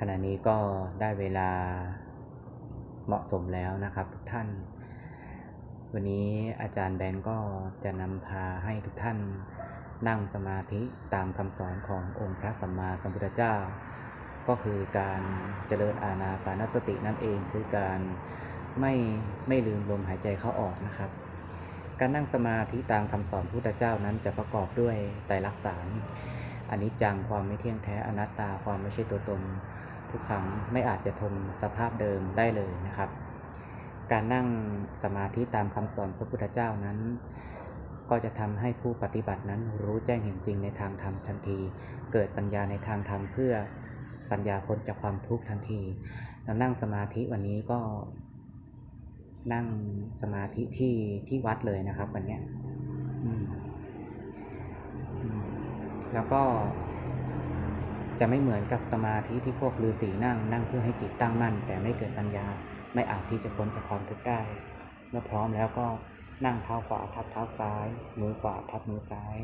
ขณะนี้ก็ได้เวลาเหมาะสมแล้วนะครับทุกท่าน วันนี้อาจารย์แบงก์ก็จะนำพาให้ทุกท่านนั่งสมาธิตามคำสอนขององค์พระสัมมาสัมพุทธเจ้า ก็คือการเจริญอาณาปานสตินั่นเองคือการไม่ไม่ลืมลมหายใจเข้าออกนะครับ การนั่งสมาธิตามคำสอนพุทธเจ้านั้นจะประกอบด้วยไตรลักษณ์สามอนิจจังความไม่เที่ยงแท้อนัตตาความไม่ใช่ตัวตน ทุกครั้งไม่อาจจะทนสภาพเดิมได้เลยนะครับ การนั่งสมาธิตามคำสอนพระพุทธเจ้านั้น ก็จะทำให้ผู้ปฏิบัตินั้นรู้แจ้งเห็นจริงในทางธรรมทันที เกิดปัญญาในทางธรรมเพื่อปัญญาพ้นจากความทุกข์ทันทีเรานั่งสมาธิวันนี้ก็นั่งสมาธิที่ที่วัดเลยนะครับ วันเนี้ยอืมแล้วก็ จะไม่เหมือนกับสมาธิที่พวกฤาษีนั่งนั่งเพื่อให้จิตตั้งมั่น แต่ไม่เกิดปัญญาไม่อาจที่จะพ้นจากความทุกข์ได้ เมื่อพร้อมแล้วก็นั่งเท้าขวาทับเท้าซ้าย มือขวาทับมือซ้าย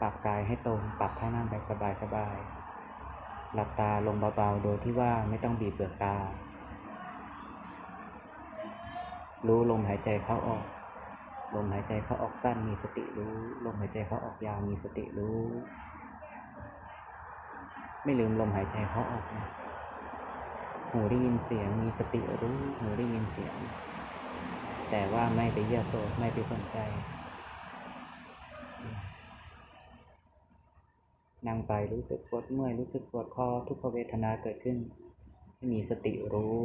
ปรับกายให้ตรงปรับท่านั่งแบบสบายๆหลับตาลงเบาๆ โดยที่ว่าไม่ต้องบีบเปลือกตา รู้ลมหายใจเข้าออกลมหายใจเข้าออกสั้นมีสติรู้ ลมหายใจเข้าออกยาวมีสติรู้ ไม่ลืมลมหายใจเขาออกนะหูได้ยินเสียงมีสติรู้หูได้ยินเสียง แต่ว่าไม่ไปเยี่ยโสดไม่ไปสนใจ นั่งไปรู้สึกปวดเมื่อยรู้สึกปวดคอทุกขเวทนาเกิดขึ้นให้มีสติรู้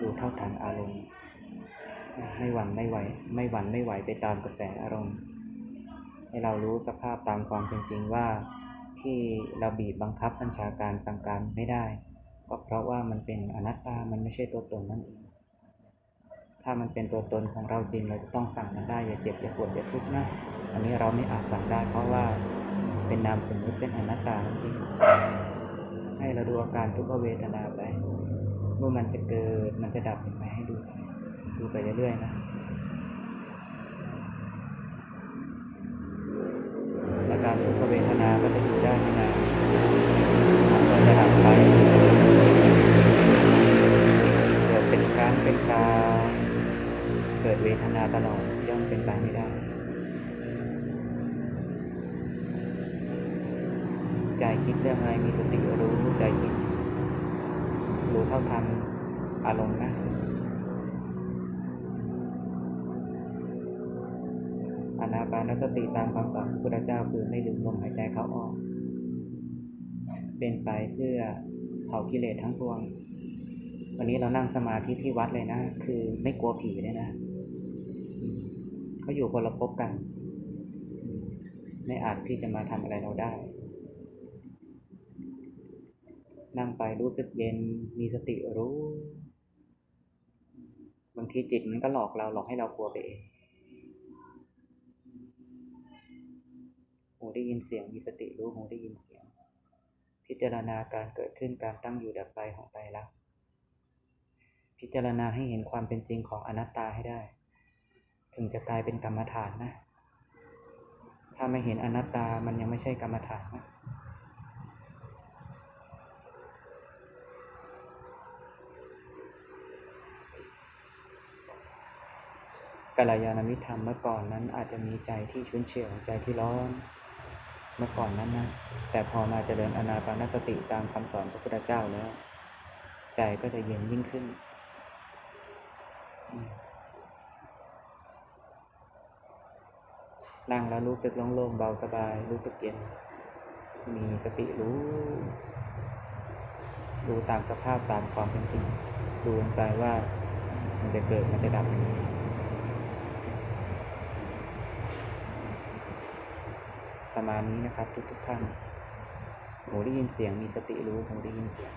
รู้เท่าทันอารมณ์ ไม่หวั่นไม่ไหว ไม่หวั่นไม่ไหวไปตามกระแสอารมณ์ ให้เรารู้สภาพตามความเป็นจริงว่า ที่เราบีบบังคับบัญชาการสั่งการไม่ได้ ก็เพราะว่ามันเป็นอนัตตา มันไม่ใช่ตัวตนนั่นเอง ถ้ามันเป็นตัวตนของเราจริง เราจะต้องสั่งมันได้ อย่าเจ็บอย่าปวดอย่าทุกข์นะ อันนี้เราไม่อาจสั่งได้ เพราะว่าเป็นนามสมมติเป็นอนัตตานั่นเองให้เราดูอาการทุกขเวทนาไป เมื่อมันจะเกิด มันจะดับไปให้ดู ดูไปเรื่อยๆนะ งเป็นคราวเกิดเวทนาตลอดย่อมเป็นไปไม่ได้ ใจคิดเรื่องอะไรมีสติรู้ใจคิด รู้เท่าทันอารมณ์นะอนาปานสติตามคำสอนพระพุทธเจ้าคือไม่ลืมลมหายใจเข้าออก เป็นไปเพื่อเผากิเลสทั้งปวง วันนี้เรานั่งสมาธิที่วัดเลยนะ คือไม่กลัวผีเลยนะเขาอยู่คนละภพกัน ไม่อาจที่จะมาทำอะไรเราได้ นั่งไปรู้สึกเย็นมีสติรู้ บางทีจิตมันก็หลอกเราหลอกให้เรากลัวไปเองหูได้ยินเสียงมีสติรู้หูได้ยินเสียง พิจารณาการเกิดขึ้นการตั้งอยู่ดับไปของไตรลักษณ พิจารณาให้เห็นความเป็นจริงของอนัตตาให้ได้ ถึงจะกลายเป็นกรรมฐานนะ ถ้าไม่เห็นอนัตตามันยังไม่ใช่กรรมฐานนะกัลยาณมิตรธรรมเมื่อก่อนนั้นอาจจะมีใจที่ชุนเฉียวใจที่ร้อนเมื่อก่อนนั้นนะแต่พอมาเจริญอนาปานสติตามคำสอนพระพุทธเจ้าแล้ว ใจก็จะเย็นยิ่งขึ้น นั่งแล้วรู้สึกโล่งๆเบาสบาย รู้สึกเย็น มีสติรู้ดูตามสภาพตามความเป็นจริงดูลงไปว่ามันจะเกิดมันจะดับยังไงประมาณนี้นะครับทุกๆท่านหูได้ยินเสียงมีสติรู้หูได้ยินเสียง